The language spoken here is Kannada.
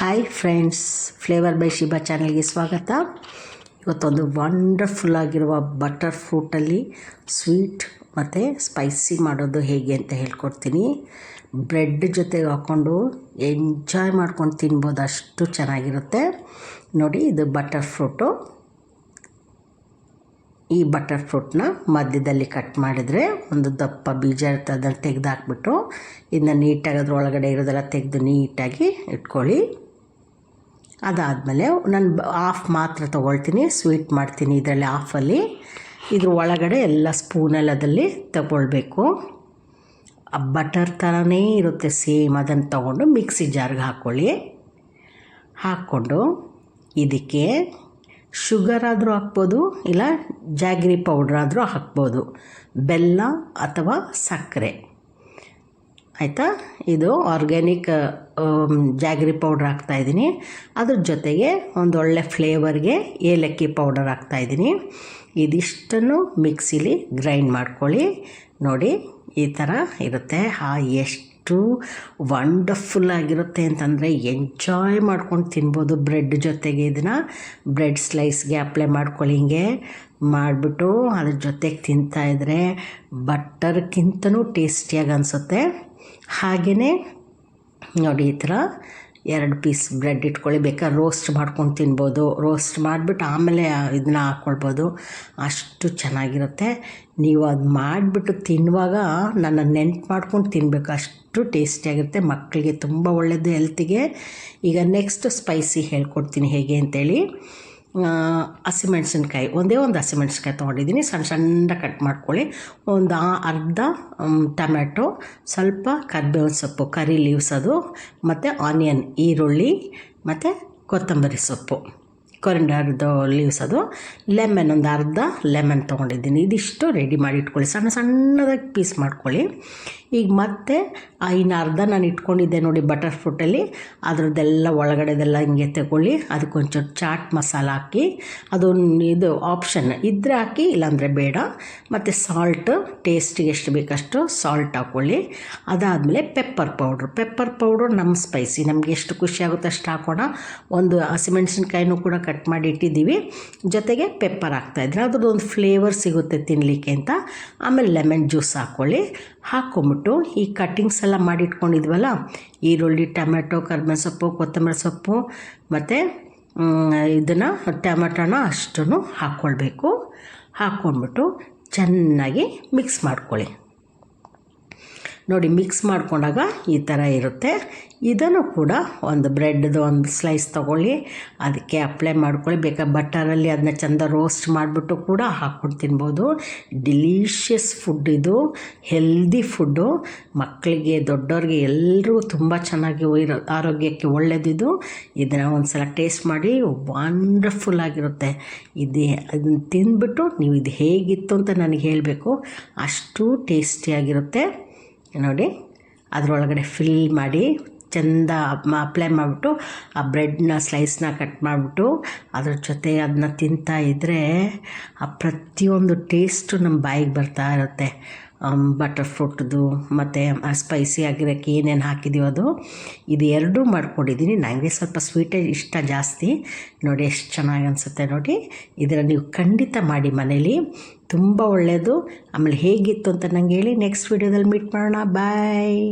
Hi friends flavour by Shiba ಚಾನಲ್ಗೆ ಸ್ವಾಗತ. ಇವತ್ತೊಂದು ವಂಡರ್ಫುಲ್ ಆಗಿರುವ ಬಟರ್ ಫ್ರೂಟಲ್ಲಿ ಸ್ವೀಟ್ ಮತ್ತು ಸ್ಪೈಸಿ ಮಾಡೋದು ಹೇಗೆ ಅಂತ ಹೇಳ್ಕೊಡ್ತೀನಿ. ಬ್ರೆಡ್ ಜೊತೆಗೆ ಹಾಕ್ಕೊಂಡು ಎಂಜಾಯ್ ಮಾಡ್ಕೊಂಡು ತಿನ್ಬೋದು ಅಷ್ಟು ಚೆನ್ನಾಗಿರುತ್ತೆ. ನೋಡಿ ಇದು ಬಟರ್ ಫ್ರೂಟು ಈ ಬಟರ್ ಫ್ರೂಟ್ನ ಮಧ್ಯದಲ್ಲಿ ಕಟ್ ಮಾಡಿದರೆ ಒಂದು ದಪ್ಪ ಬೀಜ ಇರುತ್ತೆ, ಅದನ್ನು ತೆಗೆದು ಹಾಕ್ಬಿಟ್ಟು ಇದನ್ನ ನೀಟಾಗಿ ಅದ್ರ ಒಳಗಡೆ ಇರೋದೆಲ್ಲ ತೆಗೆದು ನೀಟಾಗಿ ಇಟ್ಕೊಳ್ಳಿ. ಅದಾದಮೇಲೆ ನಾನು ಆಫ್ ಮಾತ್ರ ತೊಗೊಳ್ತೀನಿ ಸ್ವೀಟ್ ಮಾಡ್ತೀನಿ ಇದರಲ್ಲಿ ಆಫಲ್ಲಿ ಇದ್ರ ಒಳಗಡೆ ಎಲ್ಲ ಸ್ಪೂನಲ್ಲದಲ್ಲಿ ತಗೊಳ್ಬೇಕು. ಬಟರ್ ಥರನೇ ಇರುತ್ತೆ ಸೇಮ್ ಅದನ್ನು ತಗೊಂಡು ಮಿಕ್ಸಿ ಜಾರ್ಗೆ ಹಾಕ್ಕೊಳ್ಳಿ ಹಾಕ್ಕೊಂಡು ಇದಕ್ಕೆ ಶುಗರ್ ಆದರೂ ಹಾಕ್ಬೋದು, ಇಲ್ಲ ಜಾಗ್ರಿ ಪೌಡ್ರ್ ಆದರೂ ಹಾಕ್ಬೋದು. ಬೆಲ್ಲ ಅಥವಾ ಸಕ್ಕರೆ. ಆಯಿತಾ? ಇದು ಆರ್ಗ್ಯಾನಿಕ್ ಜಾಗ್ರಿ ಪೌಡ್ರ್ ಹಾಕ್ತಾಯಿದ್ದೀನಿ ಅದ್ರ ಜೊತೆಗೆ ಒಂದು ಒಳ್ಳೆ ಫ್ಲೇವರ್ಗೆ ಏಲಕ್ಕಿ ಪೌಡರ್ ಹಾಕ್ತಾಯಿದ್ದೀನಿ ಇದಿಷ್ಟನ್ನು ಮಿಕ್ಸಿಲಿ ಗ್ರೈಂಡ್ ಮಾಡ್ಕೊಳ್ಳಿ. ನೋಡಿ, ಈ ಥರ ಇರುತ್ತೆ. ಆ ಎಷ್ಟು ವಂಡರ್ಫುಲ್ ಆಗಿರುತ್ತೆ ಅಂತಂದರೆ ಎಂಜಾಯ್ ಮಾಡ್ಕೊಂಡು ತಿನ್ಬೋದು ಬ್ರೆಡ್ ಜೊತೆಗೆ ಇದನ್ನು. ಬ್ರೆಡ್ ಸ್ಲೈಸ್ಗೆ ಅಪ್ಲೈ ಮಾಡ್ಕೊಳ್ಳಿ ಹಿಂಗೆ. ಮಾಡಿಬಿಟ್ಟು ಅದ್ರ ಜೊತೆಗೆ ತಿಂತಾಯಿದ್ರೆ ಬಟರ್ಗಿಂತನೂ ಟೇಸ್ಟಿಯಾಗಿ ಅನಿಸುತ್ತೆ. ಹಾಗೆಯೇ ನೋಡಿ ಈ ಥರ ಎರಡು ಪೀಸ್ ಬ್ರೆಡ್ ಇಟ್ಕೊಳ್ಳಿ. ಬೇಕಾದ್ರೆ ರೋಸ್ಟ್ ಮಾಡ್ಕೊಂಡು ತಿನ್ಬೋದು. ರೋಸ್ಟ್ ಮಾಡಿಬಿಟ್ಟು ಆಮೇಲೆ ಇದನ್ನ ಹಾಕ್ಕೊಳ್ಬೋದು. ಅಷ್ಟು ಚೆನ್ನಾಗಿರುತ್ತೆ. ನೀವು ಅದು ಮಾಡಿಬಿಟ್ಟು ತಿನ್ನುವಾಗ ನನ್ನ ನೆನ್ಪು ಮಾಡ್ಕೊಂಡು ತಿನ್ನಬೇಕು ಅಷ್ಟು ಟೇಸ್ಟಿಯಾಗಿರುತ್ತೆ ಮಕ್ಕಳಿಗೆ ತುಂಬ ಒಳ್ಳೆಯದು ಹೆಲ್ತಿಗೆ ಈಗ ನೆಕ್ಸ್ಟ್ ಸ್ಪೈಸಿ ಹೇಳ್ಕೊಡ್ತೀನಿ ಹೇಗೆ ಅಂತೇಳಿ. ಹಸಿಮೆಣ್ಸಿನ್ಕಾಯಿ ಒಂದೇ ಒಂದು ಹಸಿಮೆಣ್ಸಿನ್ಕಾಯಿ ತೊಗೊಂಡಿದ್ದೀನಿ. ಸಣ್ಣ ಸಣ್ಣ ಕಟ್ ಮಾಡ್ಕೊಳ್ಳಿ. ಒಂದು ಅರ್ಧ ಟೊಮ್ಯಾಟೊ, ಸ್ವಲ್ಪ ಕರ್ಬೇವಿನ ಸೊಪ್ಪು, ಕರಿ ಲೀವ್ಸ್ ಅದು, ಮತ್ತು ಆನಿಯನ್ ಈರುಳ್ಳಿ, ಮತ್ತು ಕೊತ್ತಂಬರಿ ಸೊಪ್ಪು. ಕೊರಿಂಡರ್ದು ಲೀವ್ಸ್ ಅದು ಲೆಮನ್ ಒಂದು ಅರ್ಧ ಲೆಮನ್ ತೊಗೊಂಡಿದ್ದೀನಿ. ಇದಿಷ್ಟು ರೆಡಿ ಮಾಡಿ ಇಟ್ಕೊಳ್ಳಿ. ಸಣ್ಣ ಸಣ್ಣದಾಗಿ ಪೀಸ್ ಮಾಡ್ಕೊಳ್ಳಿ. ಈಗ ಮತ್ತೆ ಇನ್ನು ಅರ್ಧ ನಾನು ಇಟ್ಕೊಂಡಿದ್ದೆ ನೋಡಿ ಬಟರ್ ಫ್ರೂಟಲ್ಲಿ ಅದರದ್ದೆಲ್ಲ ಒಳಗಡೆದೆಲ್ಲ ಹಿಂಗೆ ತಗೊಳ್ಳಿ. ಅದಕ್ಕೊಂಚೂರು ಚಾಟ್ ಮಸಾಲ ಹಾಕಿ. ಅದೊಂದು ಇದು ಆಪ್ಷನ್ ಇದ್ರೆ ಹಾಕಿ, ಇಲ್ಲಾಂದರೆ ಬೇಡ. ಮತ್ತು ಸಾಲ್ಟ್ ಟೇಸ್ಟಿಗೆ ಎಷ್ಟು ಬೇಕಷ್ಟು ಸಾಲ್ಟ್ ಹಾಕ್ಕೊಳ್ಳಿ ಅದಾದಮೇಲೆ ಪೆಪ್ಪರ್ ಪೌಡ್ರು ಪೆಪ್ಪರ್ ಪೌಡ್ರ್ ನಮ್ಮ ಸ್ಪೈಸಿ ನಮಗೆ ಎಷ್ಟು ಖುಷಿ ಆಗುತ್ತೆ ಅಷ್ಟು ಹಾಕೋಣ. ಒಂದು ಹಸಿಮೆಣ್ಸಿನ್ಕಾಯಿನೂ ಕೂಡ ಕಟ್ ಮಾಡಿ ಇಟ್ಟಿದ್ದೀವಿ. ಜೊತೆಗೆ ಪೆಪ್ಪರ್ ಹಾಕ್ತಾಯಿದ್ರೆ ಅದ್ರದ್ದು ಒಂದು ಫ್ಲೇವರ್ ಸಿಗುತ್ತೆ ತಿನ್ನಲಿಕ್ಕೆ ಅಂತ. ಆಮೇಲೆ ಲೆಮನ್ ಜ್ಯೂಸ್ ಹಾಕ್ಕೊಳ್ಳಿ ಹಾಕ್ಕೊಂಬಿಟ್ಟು ಈ ಕಟ್ಟಿಂಗ್ಸ್ ಎಲ್ಲ ಮಾಡಿ ಇಟ್ಕೊಂಡಿದ್ವಲ್ಲ ಈರುಳ್ಳಿ, ಟೊಮೆಟೊ, ಕರ್ಬೇವಿನ ಸೊಪ್ಪು, ಕೊತ್ತಂಬರಿ ಸೊಪ್ಪು ಮತ್ತು ಇದನ್ನು ಟೊಮೆಟೊನ ಅಷ್ಟನ್ನು ಹಾಕ್ಕೊಳ್ಬೇಕು. ಹಾಕ್ಕೊಂಡ್ಬಿಟ್ಟು ಚೆನ್ನಾಗಿ ಮಿಕ್ಸ್ ಮಾಡ್ಕೊಳ್ಳಿ. ನೋಡಿ ಮಿಕ್ಸ್ ಮಾಡ್ಕೊಂಡಾಗ ಈ ಥರ ಇರುತ್ತೆ. ಇದನ್ನು ಕೂಡ ಒಂದು ಬ್ರೆಡ್ದು ಒಂದು ಸ್ಲೈಸ್ ತೊಗೊಳ್ಳಿ. ಅದಕ್ಕೆ ಅಪ್ಲೈ ಮಾಡ್ಕೊಳ್ಳಿ. ಬೇಕಾ ಬಟರಲ್ಲಿ ಅದನ್ನ ಚೆಂದ ರೋಸ್ಟ್ ಮಾಡಿಬಿಟ್ಟು ಕೂಡ ಹಾಕ್ಕೊಂಡು ತಿನ್ಬೋದು. ಡಿಲೀಷಿಯಸ್ ಫುಡ್ ಇದು. ಹೆಲ್ದಿ ಫುಡ್ಡು ಮಕ್ಕಳಿಗೆ, ದೊಡ್ಡವ್ರಿಗೆ ಎಲ್ಲರೂ ತುಂಬ ಚೆನ್ನಾಗಿ ಆರೋಗ್ಯಕ್ಕೆ ಒಳ್ಳೆಯದಿದು ಇದನ್ನು ಒಂದು ಸಲ ಟೇಸ್ಟ್ ಮಾಡಿ ವಂಡರ್ಫುಲ್ ಆಗಿರುತ್ತೆ. ಇದು ಅದನ್ನು ತಿಂದ್ಬಿಟ್ಟು ನೀವು ಇದು ಹೇಗಿತ್ತು ಅಂತ ನನಗೆ ಹೇಳಬೇಕು. ಅಷ್ಟು ಟೇಸ್ಟಿಯಾಗಿರುತ್ತೆ ನೋಡಿ, ಅದರೊಳಗಡೆ ಫಿಲ್ ಮಾಡಿ, ಚೆಂದ ಅಪ್ಲೈ ಮಾಡಿಬಿಟ್ಟು, ಆ ಬ್ರೆಡ್ನ ಸ್ಲೈಸ್ನ ಕಟ್ ಮಾಡಿಬಿಟ್ಟು, ಅದ್ರ ಜೊತೆ ಅದನ್ನ ತಿಂತಾ ಇದ್ದರೆ ಆ ಪ್ರತಿಯೊಂದು ಟೇಸ್ಟು ನಮ್ಮ ಬಾಯಿಗೆ ಬರ್ತಾ ಇರುತ್ತೆ. ಬಟರ್ ಫ್ರೂಟ್ದು ಮತ್ತು ಸ್ಪೈಸಿ ಆಗಿರೋಕ್ಕೆ ಏನೇನು ಹಾಕಿದೀವೋ ಅದು ಇದು ಎರಡೂ ಮಾಡ್ಕೊಂಡಿದ್ದೀನಿ. ನನಗೆ ಸ್ವಲ್ಪ ಸ್ವೀಟೇ ಇಷ್ಟ ಜಾಸ್ತಿ. ನೋಡಿ ಎಷ್ಟು ಚೆನ್ನಾಗಿ ಅನಿಸುತ್ತೆ ನೋಡಿ. ಇದರ ನೀವು ಖಂಡಿತ ಮಾಡಿ ಮನೇಲಿ. ತುಂಬ ಒಳ್ಳೆಯದು ಆಮೇಲೆ ಹೇಗಿತ್ತು ಅಂತ ನಂಗೆ ಹೇಳಿ ನೆಕ್ಸ್ಟ್ ವೀಡಿಯೋದಲ್ಲಿ ಮೀಟ್ ಮಾಡೋಣ. ಬಾಯ್